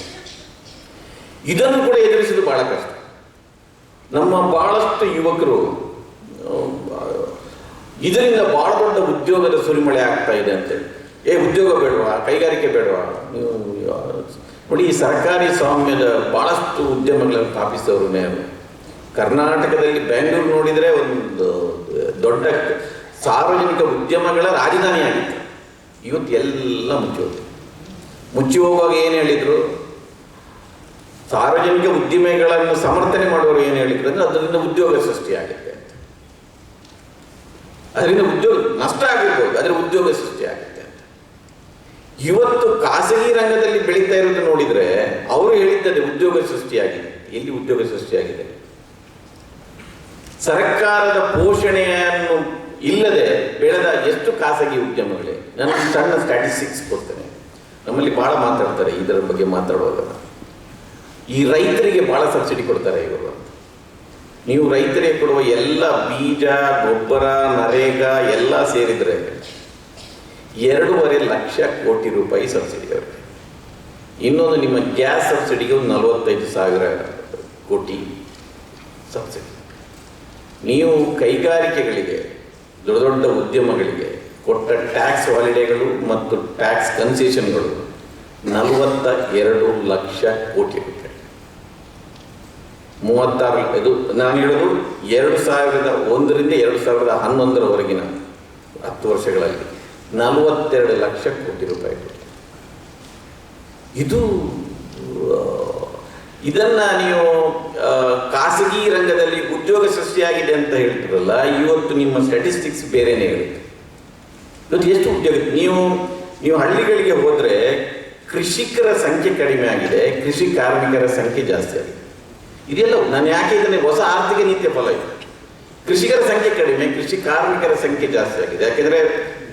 ಇದನ್ನು ಕೂಡ ಎದುರಿಸುವುದು ಬಹಳ ಕಷ್ಟ. ನಮ್ಮ ಬಹಳಷ್ಟು ಯುವಕರು ಇದರಿಂದ ಬಹಳ ದೊಡ್ಡ ಉದ್ಯೋಗದ ಸುರಿಮಳೆ ಆಗ್ತಾ ಇದೆ ಅಂತೇಳಿ. ಏ, ಉದ್ಯೋಗ ಬೇಡವಾ? ಕೈಗಾರಿಕೆ ಬೇಡವಾ? ನೋಡಿ, ಈ ಸರ್ಕಾರಿ ಸ್ವಾಮ್ಯದ ಬಹಳಷ್ಟು ಉದ್ಯಮಗಳನ್ನು ಸ್ಥಾಪಿಸಿದವರು ನೆಹರು ಕರ್ನಾಟಕದಲ್ಲಿ ಬೆಂಗಳೂರು ನೋಡಿದರೆ ಒಂದು ದೊಡ್ಡ ಸಾರ್ವಜನಿಕ ಉದ್ಯಮಗಳ ರಾಜಧಾನಿ ಆಗಿತ್ತು ಇವತ್ತು ಎಲ್ಲ ಮುಚ್ಚಿ ಮುಚ್ಚಿ ಹೋಗುವಾಗ ಏನು ಹೇಳಿದ್ರು? ಸಾರ್ವಜನಿಕ ಉದ್ಯಮಗಳನ್ನು ಸಮರ್ಥನೆ ಮಾಡುವವರು ಏನು ಹೇಳಿದ್ರು? ಅಂದ್ರೆ ಅದರಿಂದ ಉದ್ಯೋಗ ಸೃಷ್ಟಿಯಾಗುತ್ತೆ ಅದರಿಂದ ಉದ್ಯೋಗ ನಷ್ಟ ಆಗಿರ್ಬೋದು. ಅದರ ಉದ್ಯೋಗ ಅಂತ ಇವತ್ತು ಖಾಸಗಿ ರಂಗದಲ್ಲಿ ಬೆಳೀತಾ ಇರೋದು ನೋಡಿದ್ರೆ ಅವರು ಹೇಳಿದ್ದಾರೆ ಉದ್ಯೋಗ ಸೃಷ್ಟಿಯಾಗಿದೆ. ಎಲ್ಲಿ ಉದ್ಯೋಗ ಸೃಷ್ಟಿಯಾಗಿದೆ? ಸರ್ಕಾರದ ಪೋಷಣೆಯನ್ನು ಇಲ್ಲದೆ ಬೆಳೆದ ಎಷ್ಟು ಖಾಸಗಿ ಉದ್ಯಮಗಳೇ? ನಾನು ಸಣ್ಣ ಸ್ಟ್ಯಾಟಿಸ್ಟಿಕ್ಸ್ ಕೊಡ್ತೇನೆ. ನಮ್ಮಲ್ಲಿ ಬಹಳ ಮಾತಾಡ್ತಾರೆ, ಇದರ ಬಗ್ಗೆ ಮಾತಾಡುವಾಗ. ಈ ರೈತರಿಗೆ ಬಹಳ ಸಬ್ಸಿಡಿ ಕೊಡ್ತಾರೆ ಇವರು ನೀವು ರೈತರಿಗೆ ಕೊಡುವ ಎಲ್ಲ ಬೀಜ, ಗೊಬ್ಬರ, ನರೇಗಾ ಎಲ್ಲ ಸೇರಿದರೆ ಎರಡೂವರೆ ಲಕ್ಷ ಕೋಟಿ ರೂಪಾಯಿ ಸಬ್ಸಿಡಿ ಅವರಿಗೆ ಇನ್ನೊಂದು ನಿಮ್ಮ ಗ್ಯಾಸ್ ಸಬ್ಸಿಡಿಗೆ ಒಂದು ನಲವತ್ತೈದು ಸಾವಿರ ಕೋಟಿ ಸಬ್ಸಿಡಿ. ನೀವು ಕೈಗಾರಿಕೆಗಳಿಗೆ, ದೊಡ್ಡ ದೊಡ್ಡ ಉದ್ಯಮಗಳಿಗೆ ಕೊಟ್ಟ ಟ್ಯಾಕ್ಸ್ ಹಾಲಿಡೇಗಳು ಮತ್ತು ಟ್ಯಾಕ್ಸ್ ಕನ್ಸೆಷನ್ಗಳು ನಲವತ್ತ ಎರಡು ಲಕ್ಷ ಕೋಟಿ ರೂಪಾಯಿ. ಮೂವತ್ತಾರು ಇದು ನಾನು ಹೇಳೋದು ಎರಡು ಸಾವಿರದ ಒಂದರಿಂದ ಎರಡು ಸಾವಿರದ ಹನ್ನೊಂದರವರೆಗಿನ ಹತ್ತು ವರ್ಷಗಳಲ್ಲಿ. ನಲವತ್ತೆರಡು ಲಕ್ಷ ಕೋಟಿ ರೂಪಾಯಿ ಇದು. ಇದನ್ನ ನೀವು ಖಾಸಗಿ ರಂಗದಲ್ಲಿ ಉದ್ಯೋಗ ಸೃಷ್ಟಿಯಾಗಿದೆ ಅಂತ ಹೇಳ್ತಿರಲ್ಲ, ಇವತ್ತು ನಿಮ್ಮ ಸ್ಟ್ಯಾಟಿಸ್ಟಿಕ್ಸ್ ಬೇರೆನೇ ಹೇಳುತ್ತೆ ಇವತ್ತು ಎಷ್ಟು ಉದ್ಯೋಗ ನೀವು ನೀವು ಹಳ್ಳಿಗಳಿಗೆ ಹೋದರೆ ಕೃಷಿಕರ ಸಂಖ್ಯೆ ಕಡಿಮೆ ಆಗಿದೆ, ಕೃಷಿ ಕಾರ್ಮಿಕರ ಸಂಖ್ಯೆ ಜಾಸ್ತಿ ಆಗಿದೆ. ಇದೆಲ್ಲ, ನಾನು ಯಾಕೆ ಇದನ್ನೇ ಹೊಸ ಆರ್ಥಿಕ ನೀತಿಯ ಫಲ ಇದೆ? ಕೃಷಿಕರ ಸಂಖ್ಯೆ ಕಡಿಮೆ, ಕೃಷಿ ಕಾರ್ಮಿಕರ ಸಂಖ್ಯೆ ಜಾಸ್ತಿ ಆಗಿದೆ. ಯಾಕೆಂದರೆ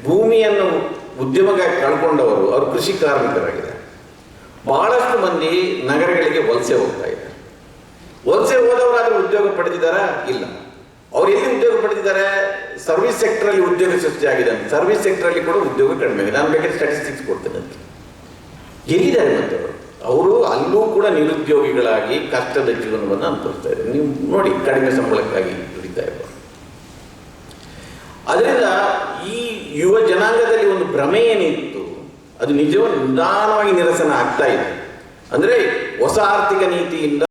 ಭೂಮಿಯನ್ನು ಉದ್ಯಮಕ್ಕಾಗಿ ಕಳ್ಕೊಂಡವರು ಅವರು ಕೃಷಿ ಕಾರ್ಮಿಕರಾಗಿದ್ದಾರೆ. ಬಹಳಷ್ಟು ಮಂದಿ ನಗರಗಳಿಗೆ ವಲಸೆ ಹೋಗ್ತಾ ಇದ್ದಾರೆ. ವಲಸೆ ಹೋದವರಾದರೂ ಉದ್ಯೋಗ ಪಡೆದಿದ್ದಾರಾ? ಇಲ್ಲ. ಅವ್ರು ಎಲ್ಲಿ ಉದ್ಯೋಗ ಪಡೆದಿದ್ದಾರೆ? ಸರ್ವಿಸ್ ಸೆಕ್ಟರಲ್ಲಿ ಉದ್ಯೋಗ ಸೃಷ್ಟಿಯಾಗಿದೆ ಅಂತ. ಸರ್ವಿಸ್ ಸೆಕ್ಟರಲ್ಲಿ ಕೂಡ ಉದ್ಯೋಗ ಕಡಿಮೆ ನಾನು ಬೇಕಾದ್ರೆ ಸ್ಟಾಟಿಸ್ಟಿಕ್ಸ್ ಕೊಡ್ತೇನೆ ಅಂತ. ಎಲ್ಲಿದ್ದಾರೆ ಮತ್ತೆ ಅವರು ಅಲ್ಲೂ ಕೂಡ ನಿರುದ್ಯೋಗಿಗಳಾಗಿ ಕಷ್ಟದ ಜೀವನವನ್ನು ಅನುಭವಿಸ್ತಾ ಇದ್ದಾರೆ. ನೀವು ನೋಡಿ, ಕಡಿಮೆ ಸಂಬಳಕ್ಕಾಗಿ ದುಡಿತಾ ಇರುವ. ಅದರಿಂದ ಯುವ ಜನಾಂಗದಲ್ಲಿ ಒಂದು ಭ್ರಮೆ ಏನಿತ್ತು, ಅದು ನಿಜವಾಗಿ ನಿಧಾನವಾಗಿ ನಿರಸನ ಆಗ್ತಾ ಇದೆ. ಅಂದರೆ ಹೊಸ ಆರ್ಥಿಕ ನೀತಿಯಿಂದ